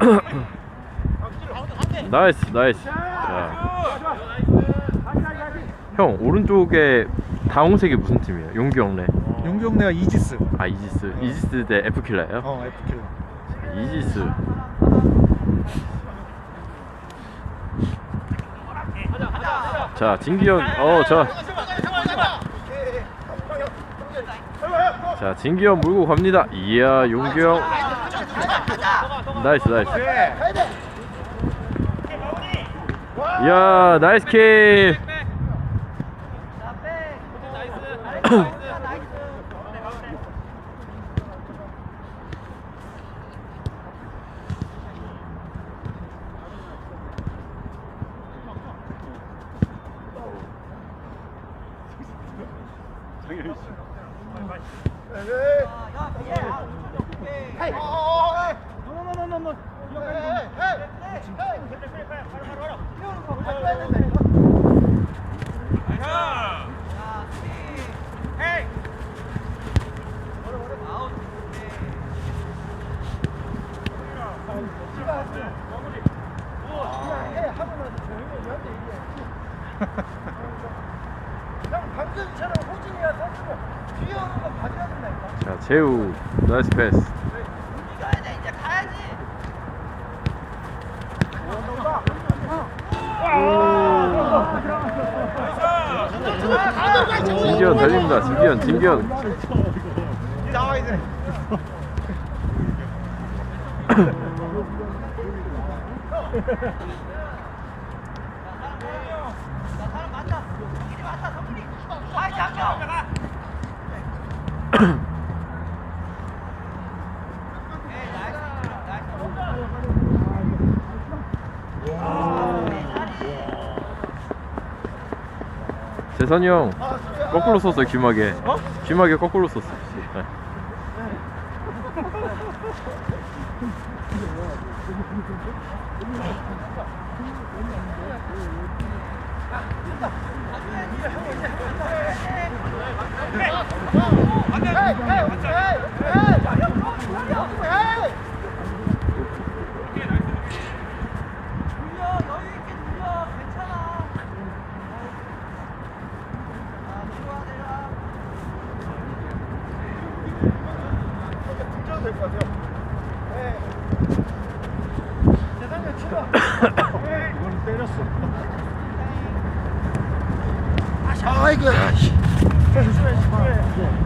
나이스 나이스 자. 형 오른쪽에 다홍색이 무슨 팀이에요? 용기영래 용병 내가 이지스. 아 이지스 이지스 대 F킬러예요? 어 F킬러. 이지스 자 진기현 어자 자 진기현 물고 갑니다 이야 용기영 나이스 나이스. 이야 나이스 킥. 방금처럼 호진이가 선수고 뒤에 오는 거 봐줘야 된다니까. 자 재우 나이스 패스. 진기현 달립니다 진기현 진기현 나와 이제. 사람 많다. 성길이 많다. 성길이. 아이 장경. 에이, 나이스, 재선이 형 거꾸로 썼어요 귀마개. 귀마개 거꾸로 썼어 네. 눌려, 여유 있게 눌려. 괜찮 아. 아이고. 조심해, 조심해.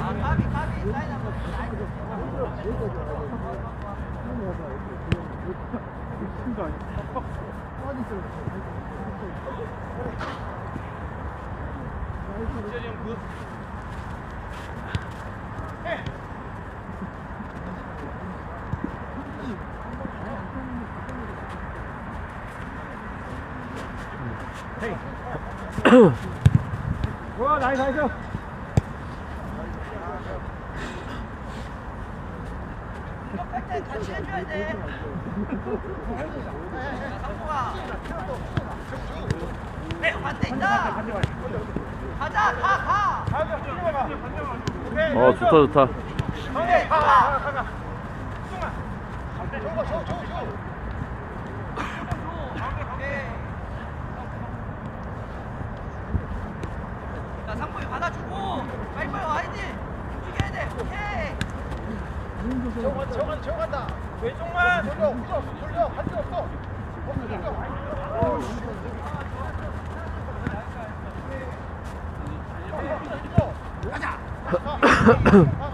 아, 까비, 까비. 사인 한 번. 와, 나이스, 나이스. 이거 뺄때 같이 해줘야 돼. 야, 상구가. 네, 반대 있다. 가자, 가, 가. 어 좋다 좋다. 자, 상구이 받아주고 빨리 빨리 와야지. 움직여야 돼. 오케이. 저건, 저건, 저건다. 왼쪽만. 돌려, 돌려, 돌려. 할수 없어. 없어, 돌려. Ahem.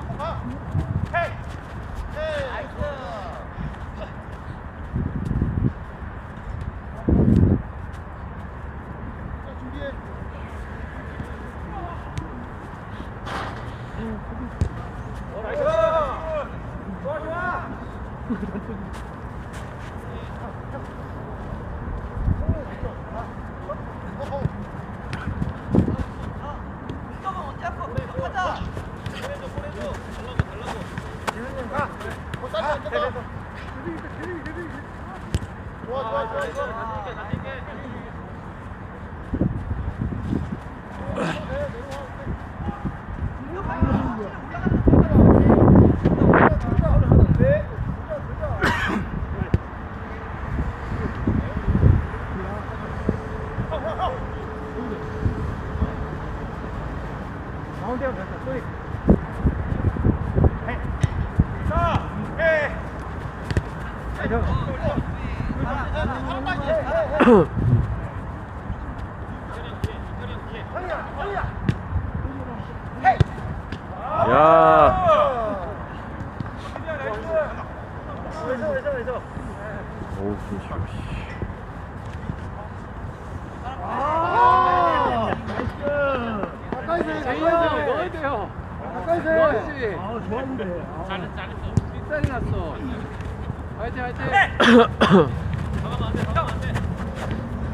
아.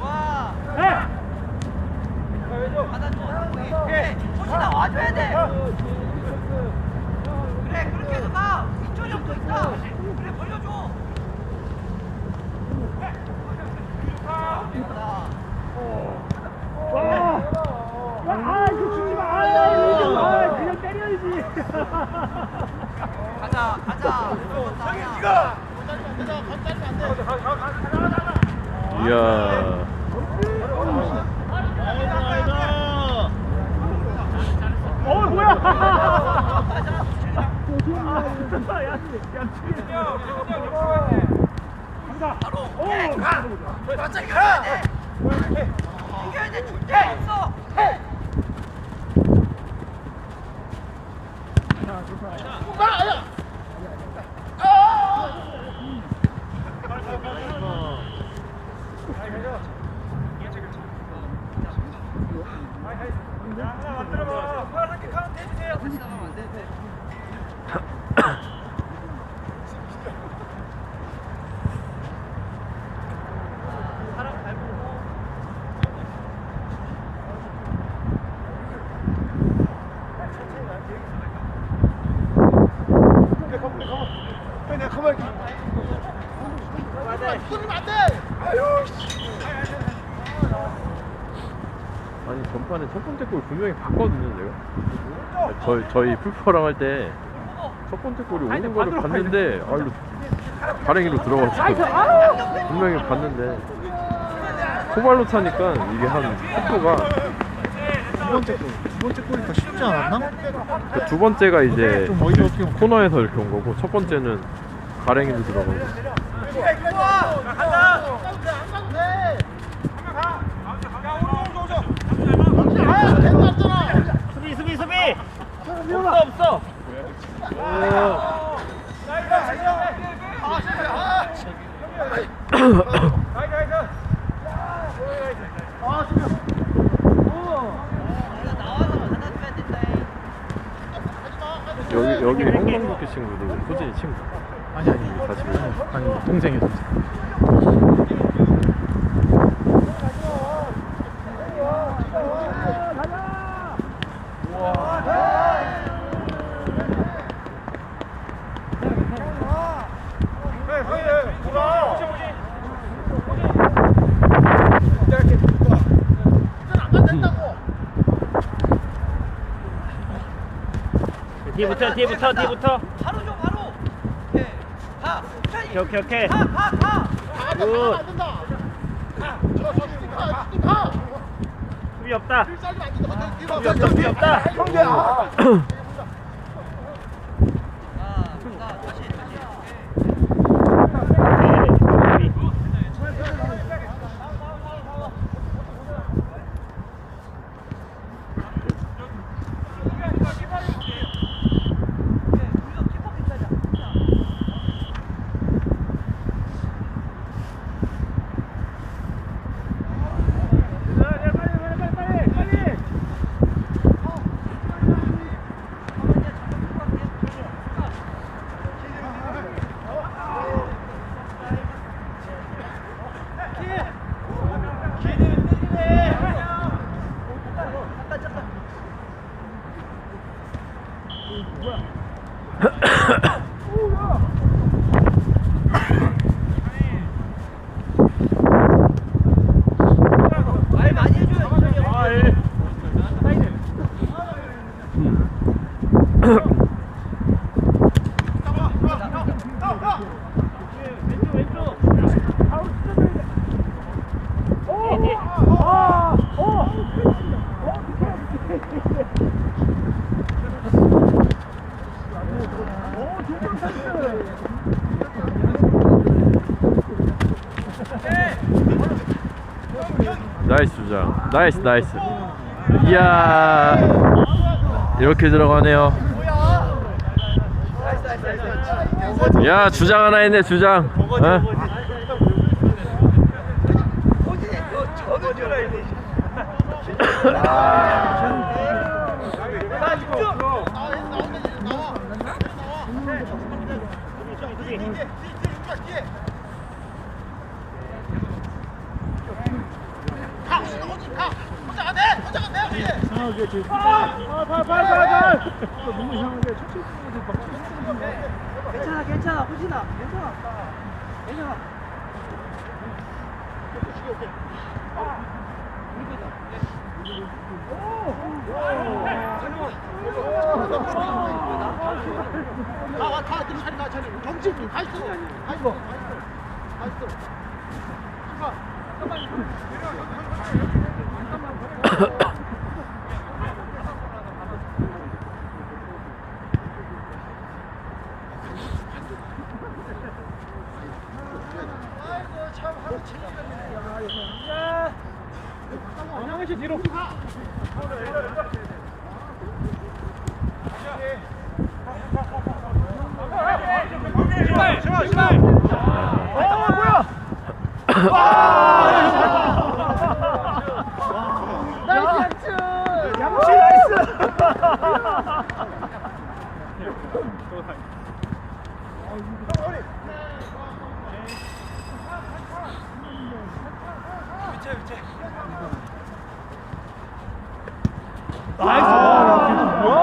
아 아. 그래 그렇게 해서 가. victory 형도 있다. 그래 벌려줘. 아 이거 주지 마 아, 그냥 때려야지 가자 가자. 이거 건달면 안 되죠 건달면 안돼 이야. 어 뭐야 야, 야, 맞짱 가 이겨야 돼. 줄데 없어. 아야 내가 가만히 뚫리면 안돼 아유 씨. 아니 전반에 첫 번째 골 분명히 봤거든요 제가. 저희 저희 풀퍼랑 할 때 첫 번째 골이 오는 거를 봤는데 아 일로 가랭이로 들어가서 분명히 봤는데 코발로 차니까 이게 한 속도가 두 번째 골, 두 번째 골이 더 쉽지 않았나? 그두 번째가 이제 좀 어떻게 보면 코너에서 이렇게 온 거고 첫 번째는 가랭이로 들어가고 아 괜찮았잖아 수비 수비 수비 없어 없어. 여기 여기 형광국기 친구도 소진이 친구 아니 아니 다시 아니 동생이 동생 뒤부터 뒤부터 뒤부터 바로 줘 바로. 오케이. 오케이 오케이 가가 가. 가면 안 된다 저저 수비 가가 수비 없다 수비 없다 수비 없다 형제야 나이스 주장. 나이스 나이스. 이야 이렇게 들어가네요. 야 주장 하나 했네 주장. 어? 괜찮아 괜찮아 호진아 괜찮아 괜찮아 가다 좀 자리 가 자리 정신 가 있어 가 있어 가 있어 가 제발 제발 아 뭐야 와 나이스. 양치 나이스. 위치 위치 나이스. 아, 뭐야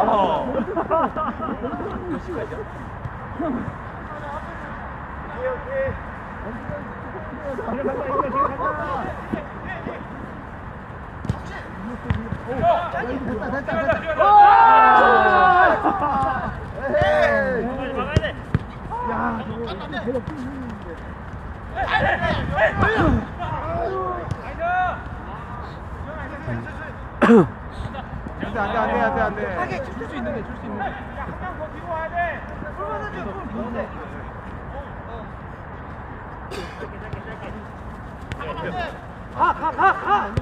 안돼 안돼 안돼 안돼. 줄수 있는데 줄 수 있는데. 야한명더 뒤로 와야 돼. 얼마나 좀 좋은데. 가 가 가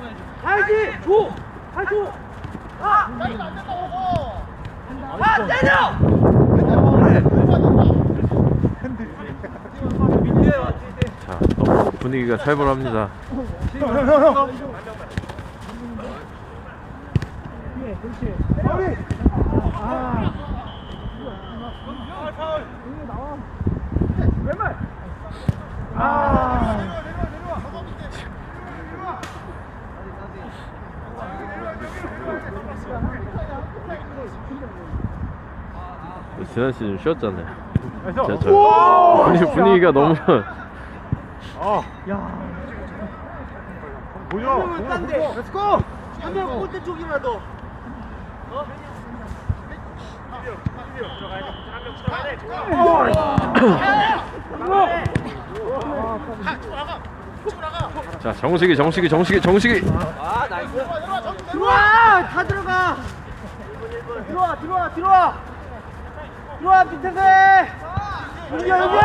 가야지 줘 가 줘 가 가, 때려 자 너무 분위기가 살벌합니다. 지 난 시즌 쉬었잖아요. 저, 저 분위기, 분위기가 너무 렛츠고 한명 골대 쪽이라도. 자 정식이 정식이 정식이 정식이. 들어와 다 들어가. 들어와 들어와 들어와 들어와 밑에서 여기야 여기야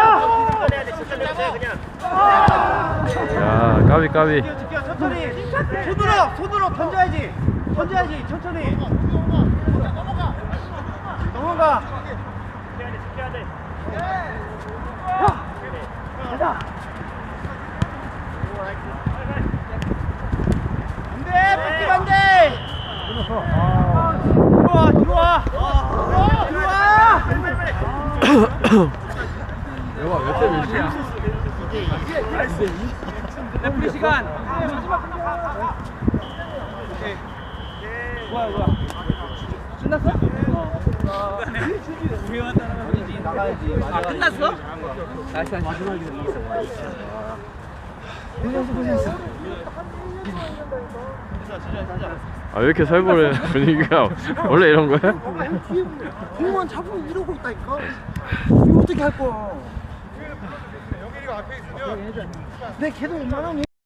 야 까비 까비 천천히 손으로 손으로 던져야지 던져야지 천천히 넘어가 야 가자 안돼 뺏기면 안돼 들어와 들어와? 레프리 시간. 뭐야 뭐야? 끝났어? 나가야지. 아 끝났어? 나이스 마지막에 아 왜 이렇게 살벌해 분위기가 원래 이런 거야? 공원 잡으면 이러고 있다니까 이거 어떻게 할 거야 영일이가 앞에 있으면 내 걔도 웬만하면